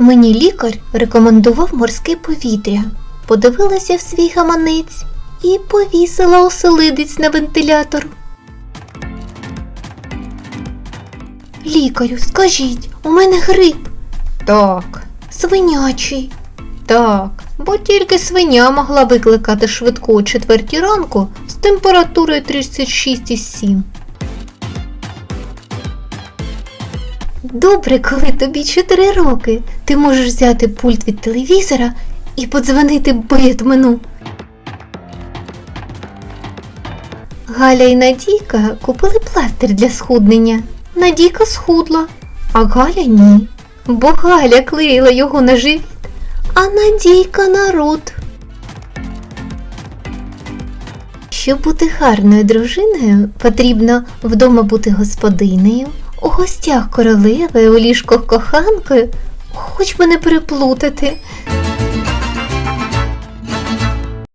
Мені лікар рекомендував морське повітря, подивилася в свій гаманець і повісила оселедець на вентилятор. Лікарю, скажіть, у мене грип. Так. Свинячий. Так, бо тільки свиня могла викликати швидку о четвертій ранку з температурою 36,7. Добре, коли тобі 4 роки. Ти можеш взяти пульт від телевізора і подзвонити Бетмену. Галя і Надійка купили пластир для схуднення. Надійка схудла, а Галя ні. Бо Галя клеїла його на живіт, а Надійка на рот. Щоб бути гарною дружиною, потрібно вдома бути господинею, у гостях королеви, у ліжках коханкою, хоч би не переплутати.